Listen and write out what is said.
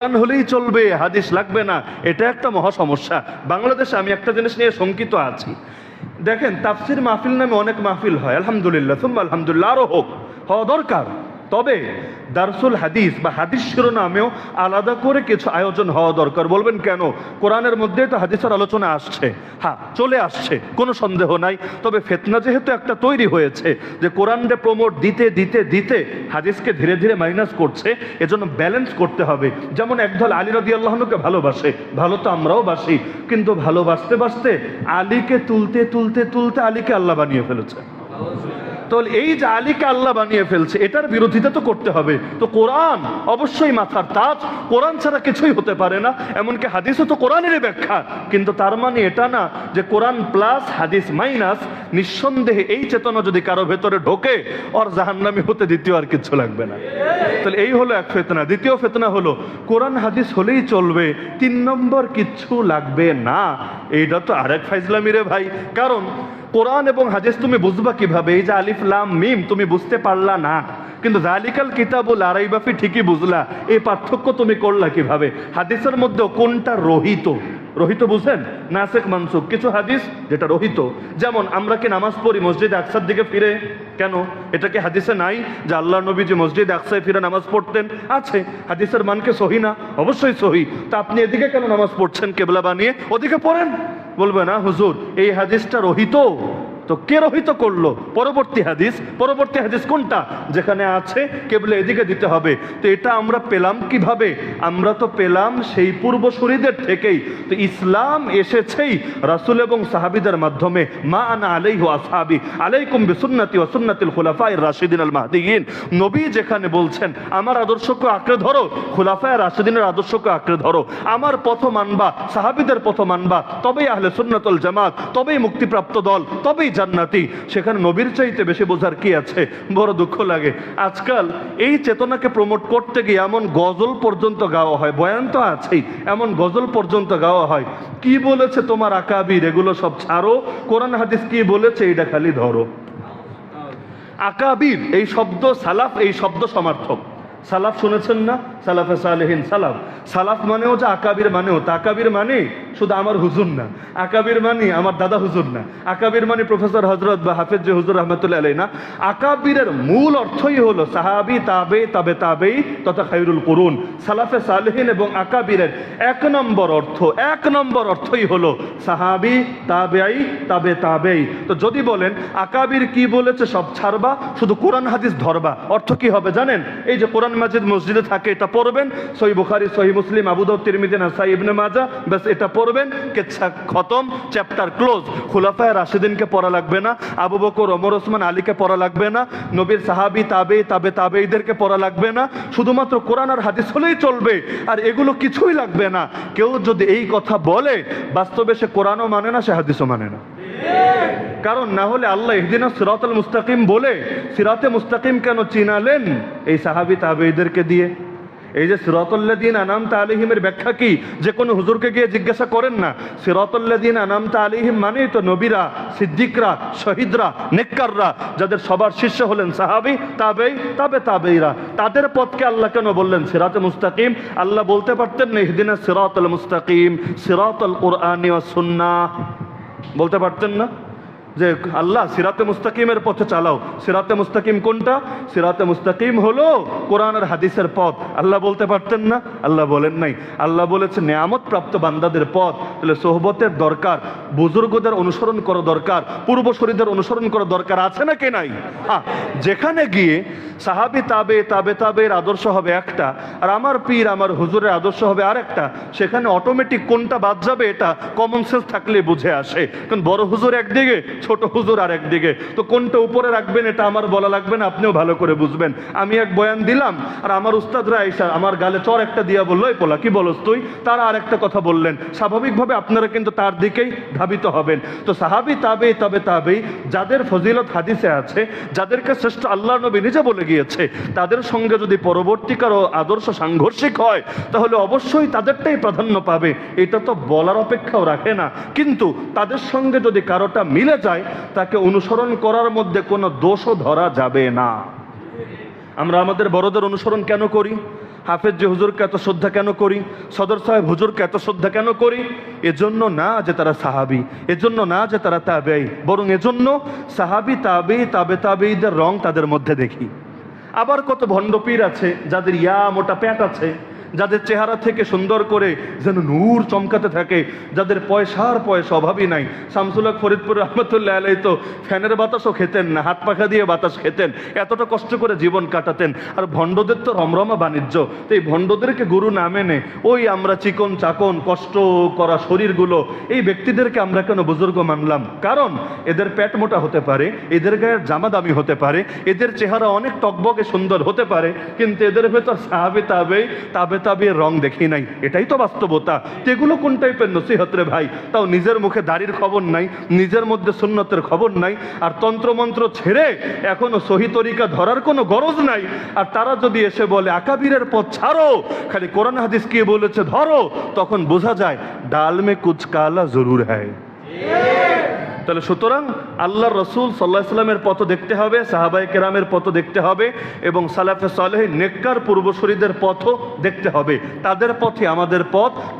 কোরআন হলেই চলবে, হাদিস লাগবে না। এটা একটা মহা সমস্যা। বাংলাদেশে আমি একটা জিনিস নিয়ে শঙ্কিত আছি। দেখেন, তাফসির মাহফিল নামে অনেক মাহফিল হয়, আলহামদুলিল্লাহ আলহামদুলিল্লাহ আরও হোক, হওয়া দরকার। তবে দারসুল হাদিস বা হাদিস শিরোনামেও আলাদা করে কিছু আয়োজন হওয়া দরকার। বলবেন কেন? কোরআনের মধ্যে তো হাদিসের আলোচনা আসছে। হ্যাঁ চলে আসছে, কোনো সন্দেহ নাই। তবে ফেতনা যেহেতু একটা তৈরি হয়েছে যে কোরআনকে প্রমোট দিতে দিতে দিতে হাদিসকে ধীরে ধীরে মাইনাস করছে, এজন্য ব্যালেন্স করতে হবে। যেমন একদল আলী রদি আল্লাহনুকে ভালোবাসে, ভালো তো আমরাও বাসি, কিন্তু ভালোবাসতে, বাসতে আলীকে তুলতে তুলতে তুলতে আলীকে আল্লাহ বানিয়ে ফেলেছে। তো এই যে আলীকে আল্লাহ বানিয়ে ফেলছে, এটার বিরোধিতা তো করতে হবে। তো কোরআন অবশ্যই মাথার তাজ, কোরআন ছাড়া কিছুই হতে পারে না, এমনকি হাদিসও তো কোরআনেরই ব্যাখ্যা। কিন্তু তার মানে এটা না যে কোরআন প্লাস হাদিস মাইনাস নিঃসন্দেহে এই চেতনা যদি কারও ভেতরে ঢোকে, ওর জাহান্নামি হতে দ্বিতীয় আর কিছু লাগবে না। তাহলে এই হলো এক ফেতনা। দ্বিতীয় ফেতনা হলো, কোরআন হাদিস হলেই চলবে, তিন নম্বর কিচ্ছু লাগবে না। এইটা তো আরেক ফাইজলামি রে ভাই। কারণ কোরআন এবং হাদিস তুমি বুঝবা কীভাবে? এই যে আলিফ, লাম, মিম, তুমি বুঝতে পারলা না। কিন্তু জালিকাল কিতাবুল আরাইবাফি ঠিকই বুঝলা। এই পার্থক্য তুমি করলা কীভাবে? হাদিসের মধ্যে কোনটা রহিত? রহিত বুঝেন নাসেক মানসুক কিছু হাদিস যেটা রহিত। যেমন, আমরা কি নামাজ পড়ি মসজিদ আকসার দিকে ফিরে? কেন? এটা কি হাদিসে নাই যে আল্লাহ নবী যে মসজিদ আকসায় ফিরে নামাজ পড়তেন? আছে, হাদিসের মানকে সহি না? অবশ্যই সহি। তা আপনি এদিকে কেন নামাজ পড়ছেন কেবলা বানিয়ে? ওদিকে পড়েন। বলবে, না, হুজুর, এই হাদিসটা রহিত। তো কে রহিত করল? পরবর্তী হাদিস পরবর্তী হাদিস কোনটা? যেখানে আছে কেবল এদিকে দিতে হবে। তো এটা আমরা পেলাম কীভাবে? আমরা তো পেলাম সেই পূর্বসূরিদের থেকেই। তো ইসলাম এসেছেই রাসূল এবং সাহাবিদের মাধ্যমে। মা আনা আলাইহু আসহাবি। আলাইকুম বিসুন্নতি ওয়া সুন্নাতিল খুলাফায়ে রাশিদিন আল মাহদিয়িন। নবী যেখানে বলছেন, আমার আদর্শকে আঁকড়ে ধরো। খুলাফায়ে রাশিদিনের আদর্শকে আঁকড়ে ধরো। আমার পথ মানবা, সাহাবিদের পথ মানবা। তবেই আহলে সুন্নাতুল জামাত, তবেই মুক্তিপ্রাপ্ত দল, তবেই জান্নাতি, সেখানে নবীর চাইতে বেশি বোঝার কি আছে? বড় দুঃখ লাগে। আজকাল এই চেতনাকে প্রমোট করতে গিয়ে এমন গজল পর্যন্ত গাওয়া হয়, বয়ান তো আছেই, এমন গজল পর্যন্ত গাওয়া হয়। কি বলেছে তোমার আকাবির? এগুলো সব ছাড়ো। কোরআন হাদিস কি বলেছে? এটা খালি ধরো। আকাবির, এই শব্দ সালাফ, এই শব্দ সমার্থক। সালাফ শুনেছেন না? সালাফে সালেহীন সালাফ। সালাফ মানেও যে আকাবির মানেও, তা আকাবির মানে শুধু আমার হুজুর না। আকাবির মানে আমার দাদা হুজুর না। আকাবির মানে প্রফেসর হজরত বা হাফেজ যে হুজুর রহমতুল্লাহ আলাই না। আকাবিরের মূল অর্থই হলো সাহাবি, তাবে তাবে, তাবেই তথা খাইরুল করুন। সালাফে সালেহীন এবং আকাবিরের এক নম্বর অর্থ, এক নম্বর অর্থই হলো সাহাবি, তাবেই, তাবে, তাবেই। তো যদি বলেন আকাবির কি বলেছে সব ছাড়বা, শুধু কোরআন হাদিস ধরবা, অর্থ কি হবে জানেন? এই যে কোরআন মাজিদ মসজিদে থাকে, এটা পড়বেন, সহি বুখারি, সহি মুসলিম আবুদাউ তিরমিজি, নাসাই, ইবনে মাজা ব্যাস, এটা পড়বেন। কেচ্ছা খতম চ্যাপ্টার ক্লোজ খুলাফায় রাশিদিনকে পড়া লাগবে না, আবু বকর, ওমর, ওসমান, আলীকে পড়া লাগবে না, নবীর সাহাবি, তাবে তাবে তাবেইদেরকে পড়া লাগবে না। শুধুমাত্র কোরআন আর হাদিস হলেই চলবে, আর এগুলো কিছুই লাগবে না। কেউ যদি এই কথা বলে, বাস্তবে সে কোরআনও মানে না, সে হাদিসও মানে না। কারণ না হলে আল্লাহ ইহদিনা সিরাতাল মুস্তাকিম বলে, সিরাতে মুস্তাকিম কেন চিনালেন? এই সাহাবি তাবেইদেরকে দিয়ে। এই যে সিরাতুল্লাদিন আনাম আলিহিমের ব্যাখ্যা কি? যে কোনো হুজুরকে গিয়ে জিজ্ঞাসা করেন না। সিরাতুল্লাদিন আনাম আলিহিম মানেই তো নবীরা, সিদ্দিকরা, শহীদরা, নেককাররা, যাদের সবার শিষ্য হলেন সাহাবি, তাবেই, তাবে তাবেইরা। তাদের পথকে আল্লাহ কেন বললেন? সিরাতে মুস্তাকিম। আল্লাহ বলতে পারতেন না, ইহদিনা সিরাতুল মুস্তাকিম, সিরাতুল কোরআনি সুন্নাহ। বলতে পারতেন না? যে আল্লাহ সিরাতে মুস্তাকিমের পথে চালাও। সিরাতে মুস্তাকিম কোনটা? সিরাতে মুস্তাকিম হলো কোরআন আর হাদিসের পথ। আল্লাহ বলতে পারতেন না, আল্লাহ বলেন নাই। আল্লাহ বলেছে নেয়ামত প্রাপ্ত বান্দাদের পথ। তাহলে সোহবতের দরকার, বুজুর্গদের অনুসরণ করা দরকার, পূর্বশরীদের অনুসরণ করা দরকার আছে না কে নাই? হ্যাঁ যেখানে গিয়ে সাহাবি তাবে তাবে, তাবের আদর্শ হবে একটা, আর আমার পীর, আমার হুজুরের আদর্শ হবে আরেকটা। সেখানে অটোমেটিক কোনটা বাদ যাবে এটা কমন সেন্স থাকলে বুঝে আসে। কারণ বড় হুজুর একদিকে ছোট হুজুর আর একদিকে। তো কোনটা উপরে রাখবেন, এটা আমার বলা লাগবে না, আপনিও ভালো করে বুঝবেন। আমি এক বয়ান দিলাম, আর আমার উস্তাদরা এসা আমার গালে চর একটা দিয়া বলল, এই পোলা, কি বলস তুই? তারা আর একটা কথা বললেন। স্বাভাবিকভাবে আপনারা কিন্তু তার দিকেই ধাবিত হবেন। তো সাহাবি তাবে, তবে তাবেই, যাদের ফজিলত হাদিসে আছে, যাদেরকে শ্রেষ্ঠ আল্লাহ নবী নিজে বলে গিয়েছে, তাদের সঙ্গে যদি পরবর্তীকার আদর্শ সাংঘর্ষিক হয়, তাহলে অবশ্যই তাদেরটাই প্রাধান্য পাবে। এটা তো বলার অপেক্ষাও রাখে না। কিন্তু তাদের সঙ্গে যদি কারোটা মিলে যায় তাকে অনুসরণ করার মধ্যে কোনো দোষও ধরা যাবে না। আমরা আমাদের বড়দের অনুসরণ কেন করি? হাফেজ যে হুজুরকে এত শ্রদ্ধা কেন করি? সদর সাহেব হুজুরকে এত শ্রদ্ধা কেন করি? এজন্য না যে তারা সাহাবি, এজন্য না যে তারা তাবেই বরং এজন্য সাহাবি তাবে তাবে তাবেইদের রং তাদের মধ্যে দেখি। আবার কত ভণ্ডপীর আছে, যাদের ইয়া মোটা প্যাট আছে যাদের চেহারা থেকে সুন্দর করে যেন নূর চমকাতে থাকে, যাদের পয়সার পয়সা অভাবই নাই। শামসুল্লাহ ফরিদপুর রহমতুল্লাহ আলাই তো ফ্যানের বাতাসও খেতেন না, হাত পাখা দিয়ে বাতাস খেতেন, এতটা কষ্ট করে জীবন কাটাতেন। আর ভণ্ডদের তো রমরমা বাণিজ্য, তো এই ভণ্ডদেরকে গুরু না মেনে ওই আমরা চিকন চাকন কষ্ট করা শরীরগুলো, এই ব্যক্তিদেরকে আমরা কেন বুজুর্গ মানলাম? কারণ এদের পেট মোটা হতে পারে, এদের গায়ের জামা দামি হতে পারে, এদের চেহারা অনেক টকবকে সুন্দর হতে পারে, কিন্তু এদের ভেতর সাহাবে তাবে তাবে তাবে রং দেখি নাই, এটাই তো বাস্তবতা। এগুলো কোন টাইপের নসিহত রে ভাই? তাও নিজের মুখে দাড়ির খবর নাই, নিজের মধ্যে সুন্নতের খবর নাই, আর তন্ত্রমন্ত্র ছেড়ে এখনও সহি তরিকা ধরার কোনো গরজ নাই। আর তারা যদি এসে বলে, আকাবিরের পথ ছাড়ো, খালি কোরআন হাদিস কি বলেছে ধরো, তখন বোঝা যায় ডাল মে কুচ কালা জরুর হ্যায়। তাহলে সুতরাং আল্লাহ রসুল সাল্লাহ সাল্লামের পথ দেখতে হবে সাহাবাই কেরামের পথ দেখতে হবে এবং সালাফে সালেহ নেককার পূর্বশরীদের পথও দেখতে হবে। তাদের পথে আমাদের পথ